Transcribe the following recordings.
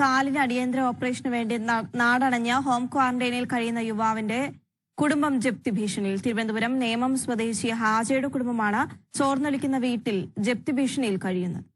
കാലിന് അടിയന്തര ഓപ്പറേഷന് വേണ്ടി നാടണഞ്ഞ ഹോം ക്വാറന്റൈനിൽ കഴിയുന്ന യുവാവിന്റെ കുടുംബം ജപ്തി ഭീഷണിയിൽ. തിരുവനന്തപുരം നേമം സ്വദേശി ഹാജയുടെ കുടുംബമാണ് ചോർന്നൊലിക്കുന്ന വീട്ടിൽ ജപ്തി ഭീഷണിയിൽ കഴിയുന്നത്.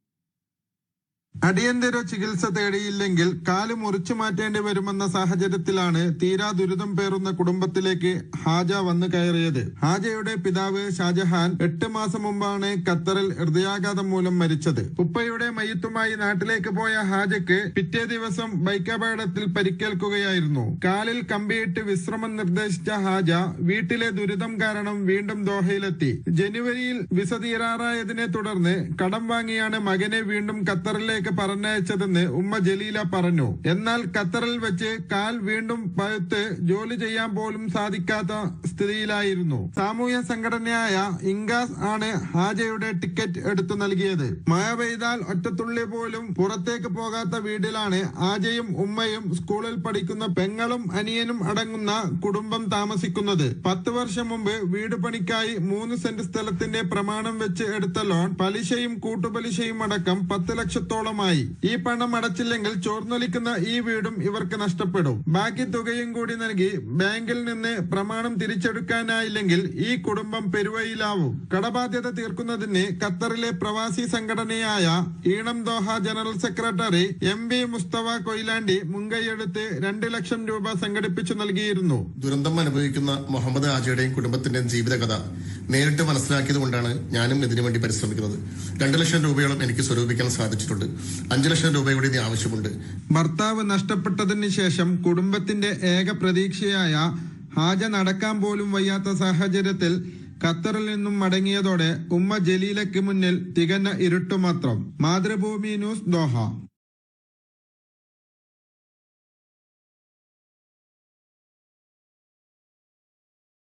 അടിയന്തര ചികിത്സ തേടിയില്ലെങ്കിൽ കാൽ മുറിച്ചു മാറ്റേണ്ടി വരുമെന്ന സാഹചര്യത്തിലാണ് തീരാ ദുരിതം പേറുന്ന കുടുംബത്തിലേക്ക് ഹാജ വന്നു കയറിയത്. ഹാജയുടെ പിതാവ് ഷാജഹാൻ എട്ട് മാസം മുമ്പാണ് ഖത്തറിൽ ഹൃദയാഘാതം മൂലം മരിച്ചത്. ഉപ്പയുടെ മയ്യത്തുമായി നാട്ടിലേക്ക് പോയ ഹാജയ്ക്ക് പിറ്റേ ദിവസം ബൈക്കപകടത്തിൽ പരിക്കേൽക്കുകയായിരുന്നു. കാലിൽ കമ്പിയിട്ട് വിശ്രമം നിർദ്ദേശിച്ച ഹാജ വീട്ടിലെ ദുരിതം കാരണം വീണ്ടും ദോഹയിലെത്തി. ജനുവരിയിൽ വിസ തീരാറായതിനെ തുടർന്ന് കടം വാങ്ങിയാണ് മകനെ വീണ്ടും ഖത്തറിലേക്ക് പറഞ്ഞയച്ചതെന്ന് ഉമ്മ ജലീല പറഞ്ഞു. എന്നാൽ ഖത്തറിൽ വെച്ച് കാൽ വീണ്ടും പഴുത്ത് ജോലി ചെയ്യാൻ പോലും സാധിക്കാത്ത സ്ഥിതിയിലായിരുന്നു. സാമൂഹ്യ സംഘടനയായ ഇംഗാസ് ആണ് ഹാജയുടെ ടിക്കറ്റ് എടുത്തു നൽകിയത്. മഴ പെയ്താൽ ഒറ്റത്തുള്ളി പോലും പുറത്തേക്ക് പോകാത്ത വീട്ടിലാണ് ഹാജയും ഉമ്മയും സ്കൂളിൽ പഠിക്കുന്ന പെങ്ങളും അനിയനും അടങ്ങുന്ന കുടുംബം താമസിക്കുന്നത്. പത്ത് വർഷം മുമ്പ് വീട് പണിക്കായി മൂന്ന് സെന്റ് സ്ഥലത്തിന്റെ പ്രമാണം വെച്ച് എടുത്ത ലോൺ പലിശയും കൂട്ടുപലിശയും അടക്കം പത്ത് ലക്ഷത്തോളമായി ഈ പണം അടച്ചില്ലെങ്കിൽ ചോർന്നൊലിക്കുന്ന ഈ വീടും ഇവർക്ക് നഷ്ടപ്പെടും. ബാക്കി തുകയും കൂടി നൽകി ബാങ്കിൽ നിന്ന് പ്രമാണം തിരിച്ചെടുക്കാനായില്ലെങ്കിൽ ഈ കുടുംബം പെരുവയിലാവും കടബാധ്യത തീർക്കുന്നതിന് ഖത്തറിലെ പ്രവാസി സംഘടനയായ Eenam Doha general secretary M V Mustafa Koyilandy മുൻകൈയെടുത്ത് രണ്ട് ലക്ഷം രൂപ സംഘടിപ്പിച്ചു നൽകിയിരുന്നു. ദുരന്തം അനുഭവിക്കുന്ന മുഹമ്മദ് ആജയുടെയും കുടുംബത്തിന്റെയും ജീവിതകഥ നേരിട്ട് മനസ്സിലാക്കിയത് കൊണ്ടാണ് ഞാനും ഇതിനു വേണ്ടി പരിശ്രമിക്കുന്നത്. രണ്ടു ലക്ഷം രൂപയോളം എനിക്ക് സ്വരൂപിക്കാൻ സാധിച്ചിട്ടുണ്ട്. അഞ്ചു ലക്ഷം രൂപ കൂടി ഇനി ആവശ്യമുണ്ട്. ഭർത്താവ് നഷ്ടപ്പെട്ടതിന് ശേഷം കുടുംബത്തിന്റെ ഏക പ്രതീക്ഷയായ ഹാജ നടക്കാൻ പോലും വയ്യാത്ത സാഹചര്യത്തിൽ ഖത്തറിൽ നിന്നും മടങ്ങിയതോടെ ഉമ്മ ജലീലയ്ക്ക് മുന്നിൽ തികഞ്ഞ ഇരുട്ടുമാത്രം മാതൃഭൂമി ന്യൂസ് ദോഹ.